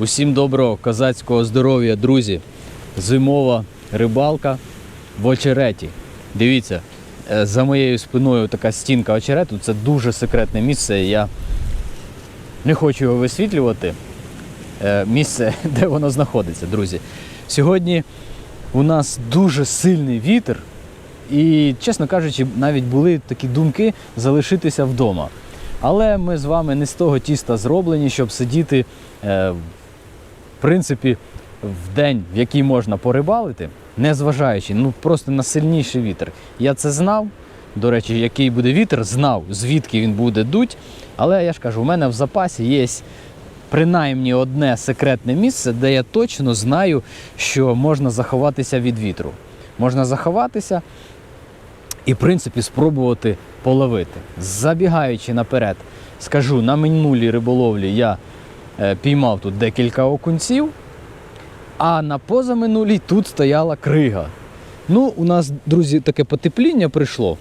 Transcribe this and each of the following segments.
Усім доброго козацького здоров'я, друзі. Зимова рибалка в очереті. Дивіться, е, за моєю спиною така стінка очерету. Це дуже секретне місце. Я не хочу його висвітлювати. Е, Місце, де воно знаходиться, друзі. Сьогодні у нас дуже сильний вітер. І, чесно кажучи, навіть були такі думки залишитися вдома. Але ми з вами не з того тіста зроблені, щоб сидіти е, принципі, в день, в який можна порибалити, не зважаючи ну, просто на сильніший вітер. Я це знав. До речі, який буде вітер, знав, звідки він буде дуть. Але я ж кажу, у мене в запасі є принаймні одне секретне місце, де я точно знаю, що можна заховатися від вітру. Можна заховатися і, в принципі, спробувати половити. Забігаючи наперед, скажу, на минулій риболовлі я піймав тут декілька окунців, а на позаминулій тут стояла крига. Ну, у нас, друзі, таке потепління прийшло.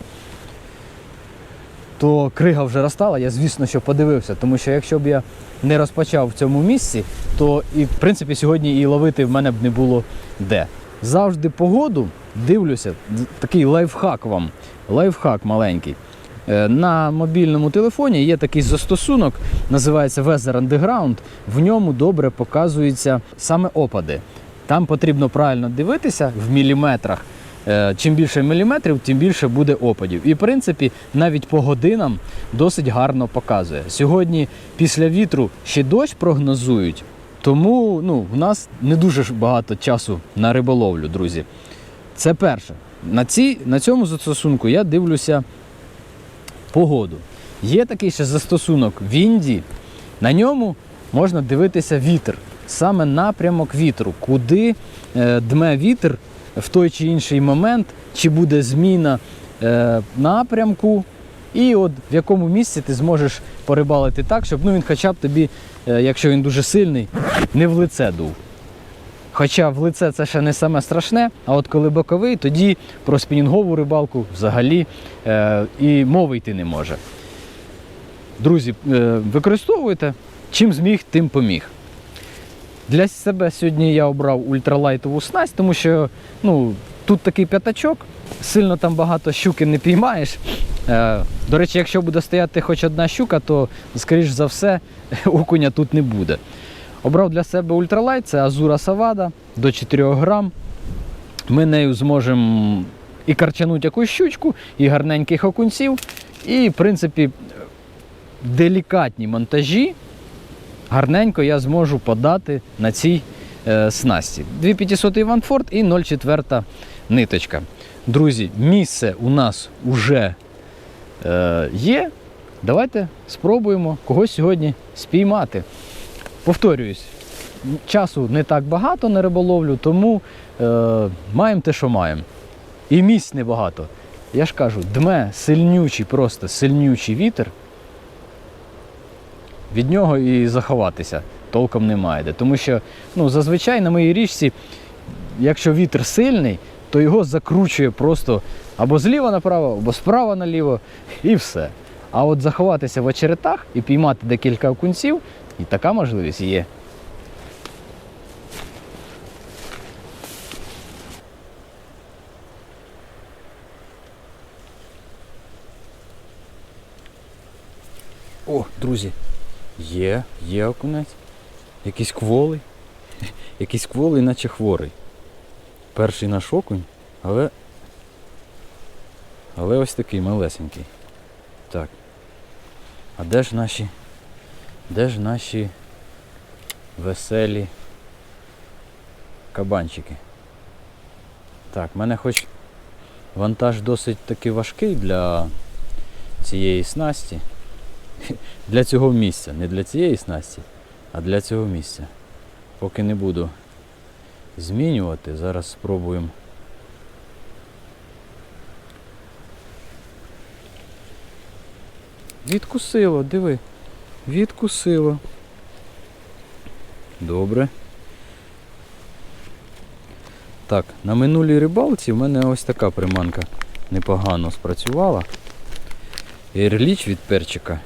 То крига вже розтала, я, звісно, що подивився, тому що якщо б я не розпочав в цьому місці, то і, в принципі, сьогодні і ловити в мене б не було де. Завжди погоду дивлюся, такий лайфхак вам, лайфхак маленький. Е, На мобільному телефоні є такий застосунок, називається Weather Underground. В ньому добре показуються саме опади. Там потрібно правильно дивитися в міліметрах. Е, Чим більше міліметрів, тим більше буде опадів. І в принципі, навіть по годинам досить гарно показує. Сьогодні після вітру ще дощ прогнозують, тому ну, у нас не дуже багато часу на риболовлю, друзі. Це перше. На, цій, на цьому застосунку я дивлюся погоду. Є такий ще застосунок Вінді. На ньому можна дивитися вітер, саме напрямок вітру, куди е, дме вітер в той чи інший момент, чи буде зміна е, напрямку, і от в якому місці ти зможеш порибалити так, щоб ну, він хоча б тобі, е, якщо він дуже сильний, не в лице дув. Хоча в лице це ще не саме страшне, а от коли боковий, тоді про спінінгову рибалку взагалі е, і мови йти не може. Друзі, е, використовуйте, чим зміг, тим поміг. Для себе сьогодні я обрав ультралайтову снасть, тому що ну, тут такий п'ятачок, сильно там багато щуки не піймаєш. Е, до речі, якщо буде стояти хоч одна щука, то, скоріш за все, окуня тут не буде. Обрав для себе ультралайт, це Азура Савада до 4 грам. Ми нею зможемо і карчануть якусь щучку, і гарненьких окунців, і, в принципі, делікатні монтажі гарненько я зможу подати на цій е, снасті. 2500 Ванфорд і 0,4 ниточка. Друзі, місце у нас вже е, є. Давайте спробуємо когось сьогодні спіймати. Повторююсь, часу не так багато на риболовлю, тому е, маємо те, що маємо. І місць небагато. Я ж кажу, дме сильнючий, просто сильнючий вітер. Від нього і заховатися толком немає де. Тому що ну, зазвичай на моїй річці, якщо вітер сильний, то його закручує просто або зліва направо, або справа наліво, і все. А от заховатися в очеретах і піймати декілька окунців, і така можливість є. О, друзі, є, є окунець. Якийсь кволий. Якийсь кволий, наче хворий. Перший наш окунь, але. Але ось такий малесенький. Так. А де ж наші. Де ж наші веселі кабанчики? Так, в мене хоч вантаж досить таки важкий для цієї снасті. Для цього місця, не для цієї снасті, а для цього місця. Поки не буду змінювати, зараз спробуємо. Відкусило, диви. Відкусило. Добре. Так, на минулій рибалці в мене ось така приманка непогано спрацювала. Ерліч від перчика.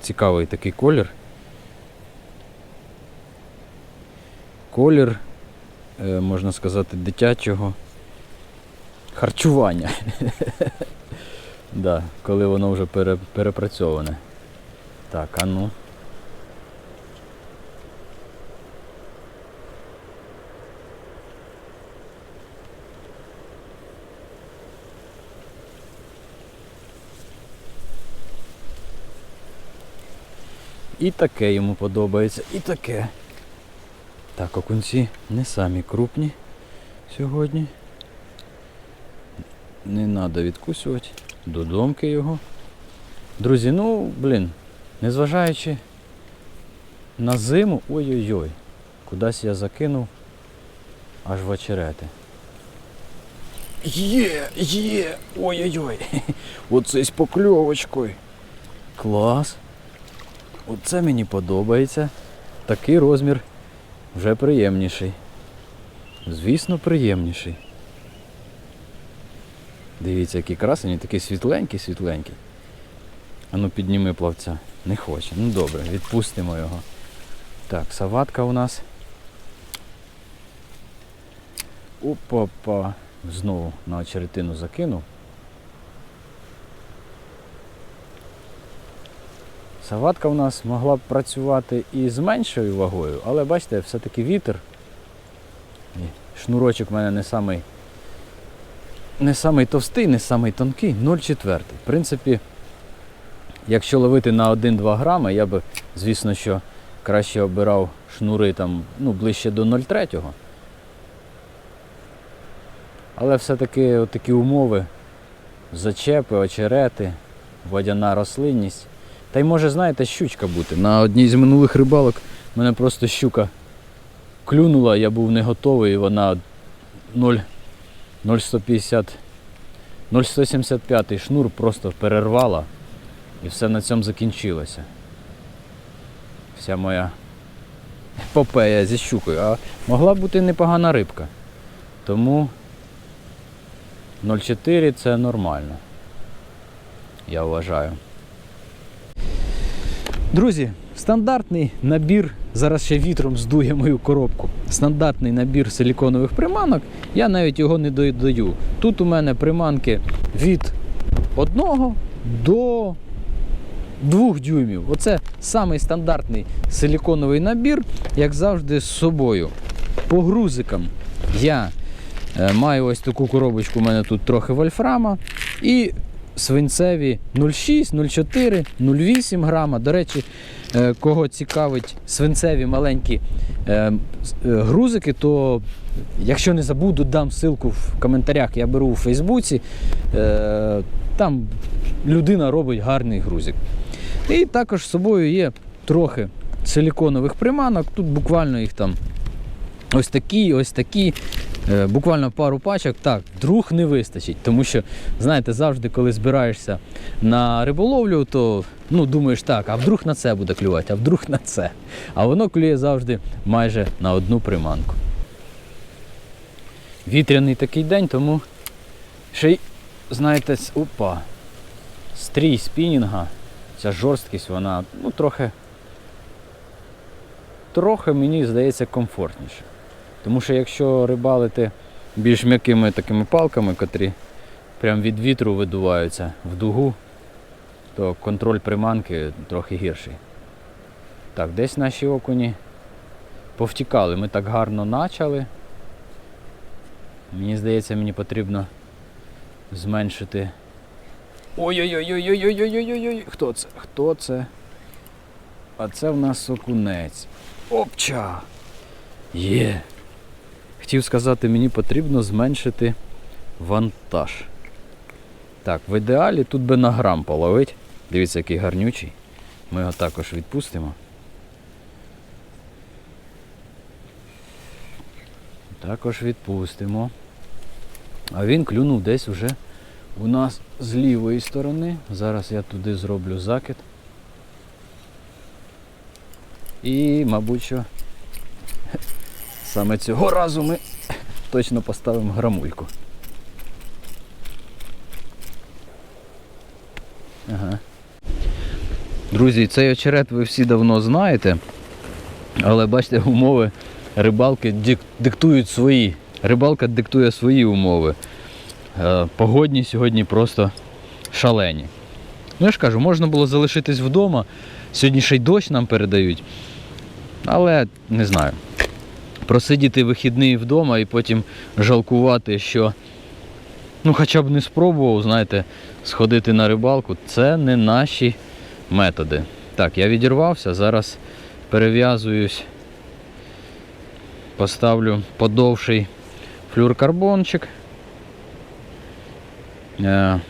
Цікавий такий колір. колір, е, можна сказати, дитячого харчування. да, коли воно вже перепрацьоване. Так, а ну. І таке йому подобається, і таке. Так, окунці не самі крупні сьогодні. Не треба відкусувати. Додомки його. Друзі, ну, блін, незважаючи на зиму, ой-ой-ой, кудись я закинув аж в очерети. Є, є, ой-ой-ой. Оце з покльовочкою. Клас. Оце мені подобається. Такий розмір вже приємніший. Звісно, приємніший. Дивіться, який красені, такий світленький, світленький. А ну підніми плавця. Не хоче. Ну добре, відпустимо його. Так, саватка у нас. Опа-па. Знову на очеретину закинув. Саватка у нас могла б працювати і з меншою вагою, але бачите, все-таки вітер. Шнурочок у мене не самий, не самий товстий, не самий тонкий, 0,4. В принципі, якщо ловити на 1-2 грами, я би, звісно, що краще обирав шнури там, ну, ближче до 0,3. Але все-таки такі умови, зачепи, очерети, водяна рослинність. Та й може, знаєте, щучка бути. На одній з минулих рибалок мене просто щука клюнула, я був не готовий, і вона 0, 0,150, 0,175 шнур просто перервала і все на цьому закінчилося. Вся моя епопея зі щукою. А могла бути непогана рибка. Тому 0,4 це нормально. Я вважаю. Друзі, стандартний набір, зараз ще вітром здує мою коробку. Стандартний набір силіконових приманок. Я навіть його не додаю. Тут у мене приманки від 1 до 2 дюймів. Оце самий стандартний силіконовий набір, як завжди, з собою. По грузикам я е, маю ось таку коробочку, у мене тут трохи вольфрама. І свинцеві 0,6, 0,4, 0,8 грама. До речі, е, кого цікавить свинцеві маленькі е, грузики, то якщо не забуду, дам ссылку в коментарях. Я беру у Фейсбуці. Там людина робить гарний грузик. І також з собою є трохи силіконових приманок. Тут буквально їх там ось такі, ось такі. Е, Буквально пару пачок, так, вдруг не вистачить. Тому що, знаєте, завжди, коли збираєшся на риболовлю, то ну, думаєш так, а вдруг на це буде клювати, а вдруг на це. А воно клює завжди майже на одну приманку. Вітряний такий день, тому ще й, знаєте, опа, стрій спінінга, ця жорсткість, вона ну, трохи, трохи мені здається комфортніше. Тому що якщо рибалити більш м'якими такими палками, котрі прям від вітру видуваються в дугу, то контроль приманки трохи гірший. Так, десь наші окуні повтікали. Ми так гарно почали. Мені здається, мені потрібно зменшити. Ой-ой-ой-ой-ой-ой-ой-ой-ой! Хто це? Хто це? А це в нас окунець. Опча! Є! Хотів сказати, мені потрібно зменшити вантаж. Так, в ідеалі тут би на грам половить. Дивіться, який гарнючий. Ми його також відпустимо. Також відпустимо. А він клюнув десь вже у нас з лівої сторони. Зараз я туди зроблю закид. І, мабуть, що Саме цього разу ми точно поставимо грамульку. Ага. Друзі, цей очерет ви всі давно знаєте, але бачите, умови рибалки диктують свої. Рибалка диктує свої умови. Е, Погодні сьогодні просто шалені. Ну я ж кажу, можна було залишитись вдома. Сьогодні ще й дощ нам передають. Але не знаю. Просидіти вихідний вдома і потім жалкувати, що ну хоча б не спробував, знаєте, сходити на рибалку, це не наші методи. Так, я відірвався, зараз перев'язуюсь, поставлю подовший флюркарбончик. Е,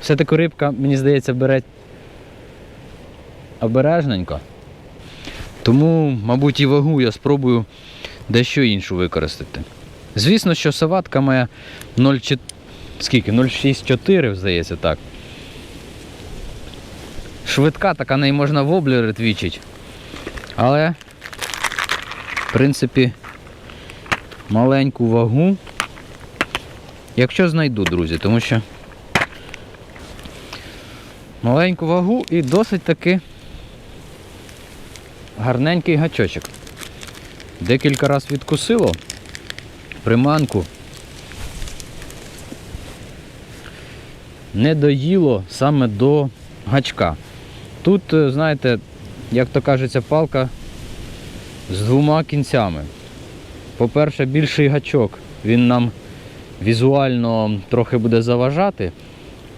Все-таки рибка, мені здається, бере обережненько. Тому, мабуть, і вагу я спробую дещо іншу використати. Звісно, що саватка моя 0,4, скільки? 0,64, здається, так. Швидка, така неї можна воблери твічить. Але, в принципі, маленьку вагу. Якщо знайду, друзі, тому що маленьку вагу і досить таки гарненький гачочок. Декілька разів відкусило приманку. Не доїло саме до гачка. Тут, е, знаєте, як то кажеться, палка з двома кінцями. По-перше, більший гачок. Він нам візуально трохи буде заважати.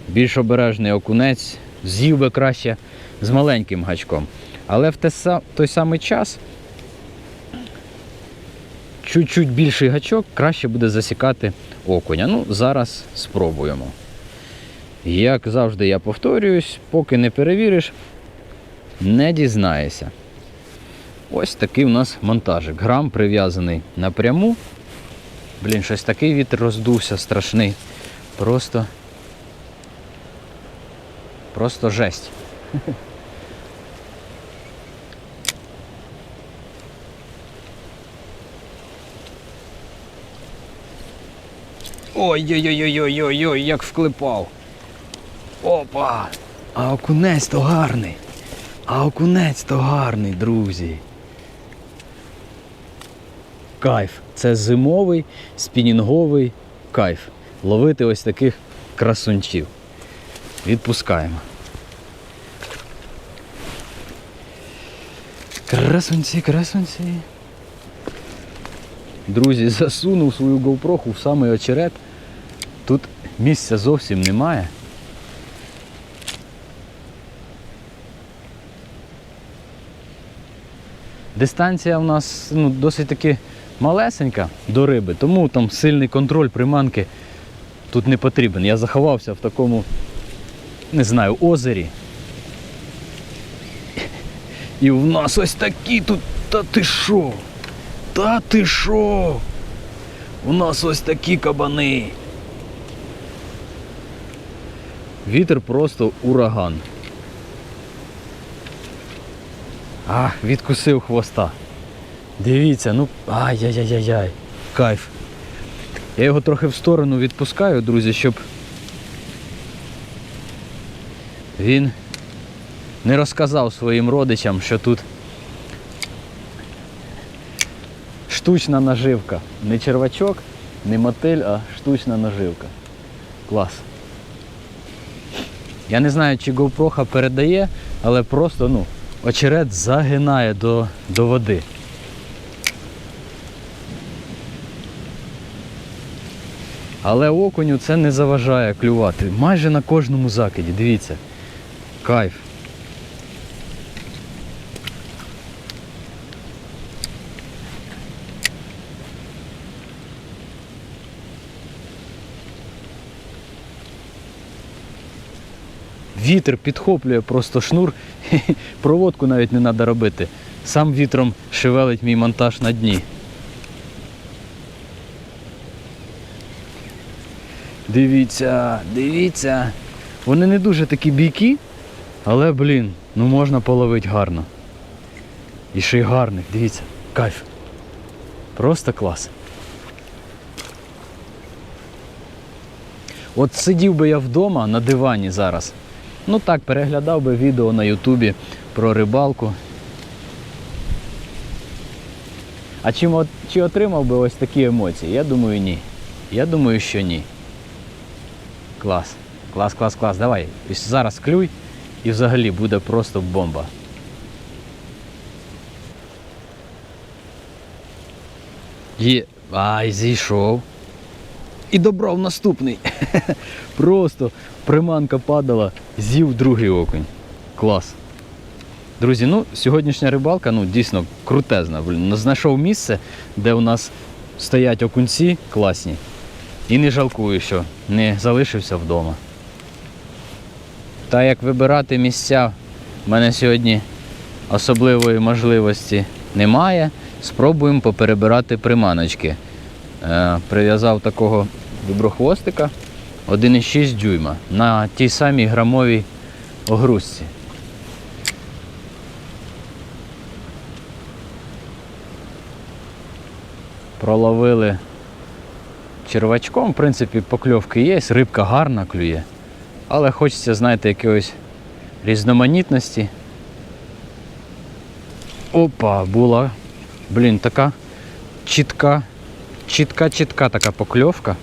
Більш обережний окунець з'їв би краще з маленьким гачком. Але в той самий час чуть-чуть більший гачок краще буде засікати окуня. Ну, зараз спробуємо. Як завжди я повторююсь, поки не перевіриш, не дізнаєшся. Ось такий у нас монтажик. Грам прив'язаний напряму. Блін, щось такий вітер роздувся страшний. Просто. Просто жесть. Ой-ой-ой-ой-ой-ой, як вклипав. Опа! А окунець то гарний. А окунець то гарний, друзі. Кайф. Це зимовий спінінговий кайф. Ловити ось таких красунчів. Відпускаємо. Красунці, красунці. Друзі, засунув свою GoPro в самий очерет. Тут місця зовсім немає. Дистанція у нас ну, досить таки малесенька до риби, тому там сильний контроль приманки тут не потрібен. Я заховався в такому, не знаю, озері. І в нас ось такі тут. Та ти що? Та ти що? У нас ось такі кабани. Вітер просто ураган. А, відкусив хвоста. Дивіться, ну ай-яй-яй-яй. Кайф. Я його трохи в сторону відпускаю, друзі, щоб він не розказав своїм родичам, що тут штучна наживка. Не червачок, не мотиль, а штучна наживка. Клас. Я не знаю, чи GoPro передає, але просто ну, очерет загинає до, до води. Але окуню це не заважає клювати. Майже на кожному закиді, дивіться. Кайф. Вітер підхоплює просто шнур, проводку навіть не треба робити. Сам вітром шевелить мій монтаж на дні. Дивіться, дивіться. Вони не дуже такі бійкі, але, блін, ну можна половити гарно. І ще й гарних, дивіться, кайф. Просто клас. От сидів би я вдома на дивані зараз. Ну так, переглядав би відео на Ютубі про рибалку. А чи, чи отримав би ось такі емоції? Я думаю, ні. Я думаю, що ні. Клас. Клас, клас, клас. Давай. Зараз клюй і взагалі буде просто бомба. Є. Ай, зійшов. І добрав наступний. Просто приманка падала, з'їв другий окунь. Клас. Друзі, ну сьогоднішня рибалка ну, дійсно крутезна. Знайшов місце, де у нас стоять окунці класні. І не жалкую, що не залишився вдома. Та як вибирати місця, в мене сьогодні особливої можливості немає. Спробуємо поперебирати приманочки. Е, прив'язав такого виброхвостика 1,6 дюйма на тій самій грамовій огрузці. Проловили червачком, в принципі, покльовки є, рибка гарна клює. Але хочеться, знаєте, якоїсь різноманітності. Опа, була. Блін, така чітка, чітка, чітка така покльовка.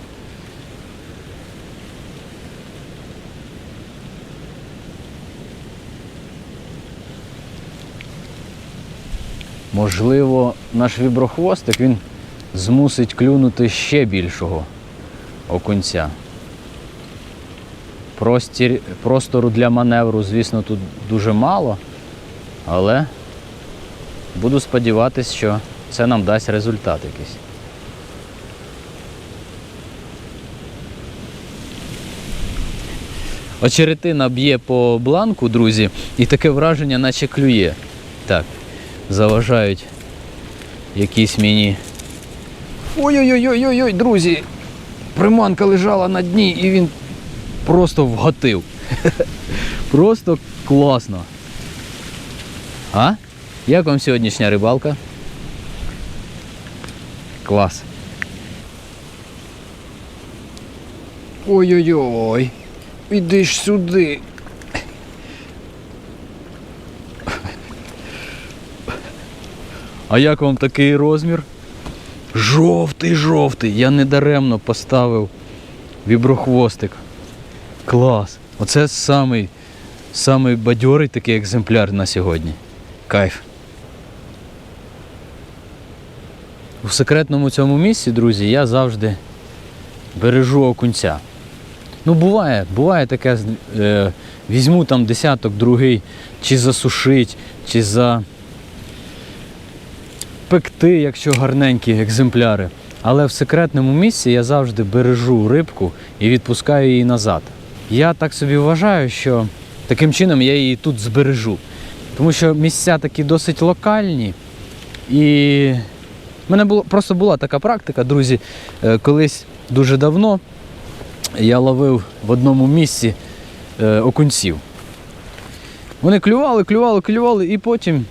Можливо, наш віброхвостик він змусить клюнути ще більшого окунця. Простір, простору для маневру, звісно, тут дуже мало, але буду сподіватися, що це нам дасть результат якийсь. Очеретина б'є по бланку, друзі, і таке враження, наче клює. Так, заважають якісь мені. Ой-ой-ой-ой-ой, друзі! Приманка лежала на дні і він просто вгатив. Просто класно. А? Як вам сьогоднішня рибалка? Клас. Ой-ой-ой. Іди ж сюди. А як вам такий розмір? Жовтий, жовтий. Я недаремно поставив віброхвостик. Клас. Оце самий, самий бадьорий такий екземпляр на сьогодні. Кайф. У секретному цьому місці, друзі, я завжди бережу окунця. Ну, буває, буває таке, е, візьму там десяток, другий, чи засушить, чи за пекти, якщо гарненькі екземпляри. Але в секретному місці я завжди бережу рибку і відпускаю її назад. Я так собі вважаю, що таким чином я її тут збережу. Тому що місця такі досить локальні. І в мене було, просто була така практика, друзі, е, колись дуже давно я ловив в одному місці е, окунців. Вони клювали, клювали, клювали, і потім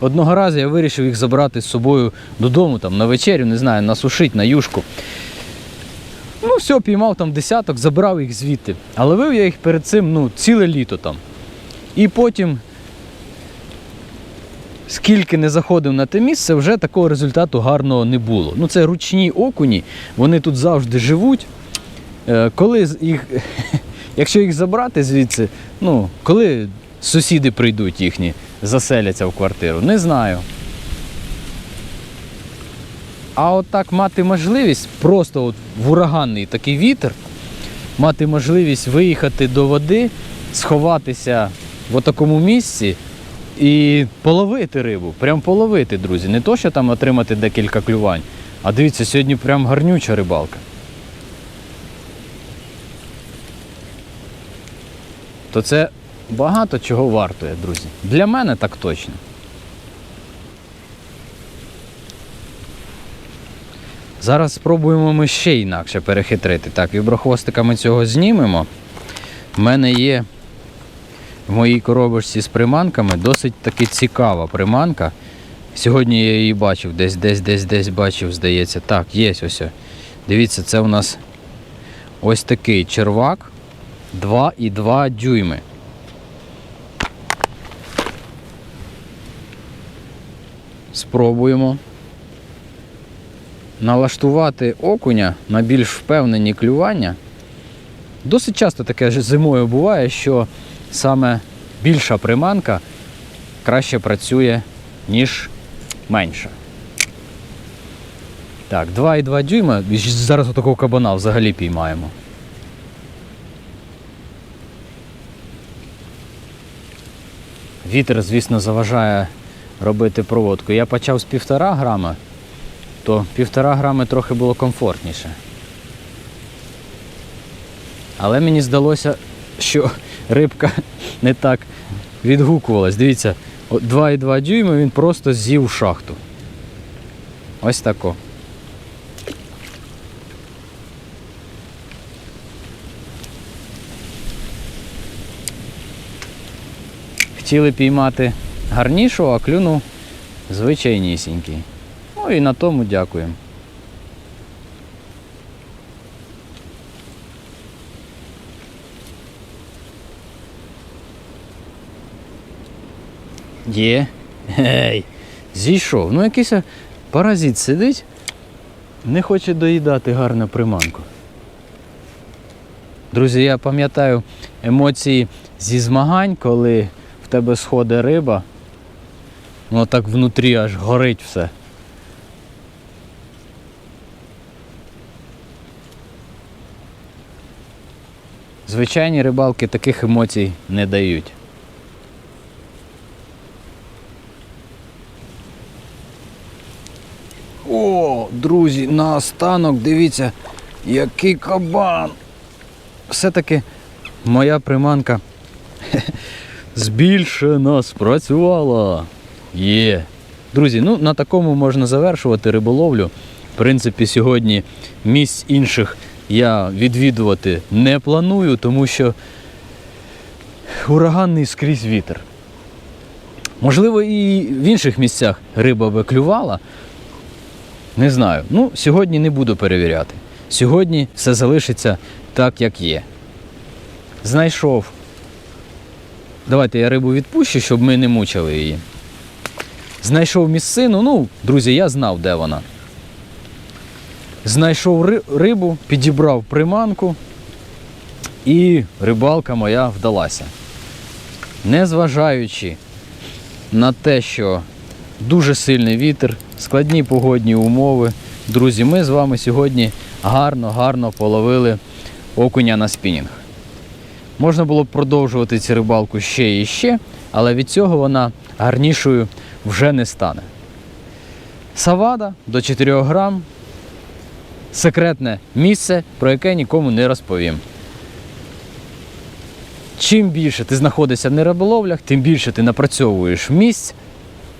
одного разу я вирішив їх забрати з собою додому, там, на вечерю, не знаю, насушить, на юшку. Ну, все, піймав там десяток, забрав їх звідти. А ловив я їх перед цим ну, ціле літо там. І потім, скільки не заходив на те місце, вже такого результату гарного не було. Ну, це ручні окуні, вони тут завжди живуть. Е, Коли їх, якщо їх забрати звідси, ну, коли сусіди прийдуть їхні, заселяться в квартиру, не знаю. А от так мати можливість, просто от в ураганний такий вітер, мати можливість виїхати до води, сховатися в такому місці і половити рибу. Прям половити, друзі. Не то, що там отримати декілька клювань. А дивіться, сьогодні прям гарнюча рибалка. То це багато чого вартує, друзі. Для мене так точно. Зараз спробуємо ми ще інакше перехитрити. Так, віброхвостика ми цього знімемо. У мене є в моїй коробочці з приманками досить таки цікава приманка. Сьогодні я її бачив, десь, десь, десь, десь бачив, здається. Так, є ось. Дивіться, це у нас ось такий червак 2,2 дюйми. Спробуємо. налаштувати окуня на більш впевнені клювання. Досить часто таке зимою буває, що саме більша приманка краще працює, ніж менша. Так, 2,2 дюйма. Зараз отакого кабана взагалі піймаємо. Вітер, звісно, заважає робити проводку. Я почав з півтора грама, то півтора грами трохи було комфортніше. Але мені здалося, що рибка не так відгукувалась. Дивіться, 2,2 дюйма він просто з'їв шахту. Ось тако. Хотіли піймати гарнішу, а клюнув звичайнісінький. Ну і на тому дякуємо. Є. Гей. Зійшов. Ну якийсь паразит сидить, не хоче доїдати гарну приманку. Друзі, я пам'ятаю емоції зі змагань, коли в тебе сходить риба, воно так внутрі аж горить все. Звичайні рибалки таких емоцій не дають. О, друзі, наостанок, дивіться, який кабан. Все-таки моя приманка збільшена, спрацювала. Є. Друзі, ну на такому можна завершувати риболовлю. В принципі, сьогодні місць інших я відвідувати не планую, тому що ураганний скрізь вітер. Можливо, і в інших місцях риба би клювала. Не знаю. Ну, сьогодні не буду перевіряти. Сьогодні все залишиться так, як є. Знайшов. Давайте я рибу відпущу, щоб ми не мучили її. Знайшов місцину, ну, друзі, я знав, де вона. Знайшов рибу, підібрав приманку, і рибалка моя вдалася. Незважаючи на те, що дуже сильний вітер, складні погодні умови. Друзі, ми з вами сьогодні гарно-гарно половили окуня на спінінг. Можна було б продовжувати цю рибалку ще і ще, але від цього вона гарнішою вже не стане. Савада до 4 грам. Секретне місце, про яке нікому не розповім. Чим більше ти знаходишся на риболовлях, тим більше ти напрацьовуєш місць,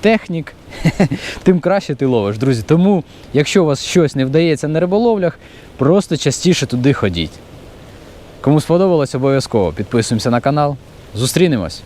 технік, тим краще ти ловиш, друзі. Тому, якщо у вас щось не вдається на риболовлях, просто частіше туди ходіть. Кому сподобалось, обов'язково підписуємося на канал. Зустрінемось!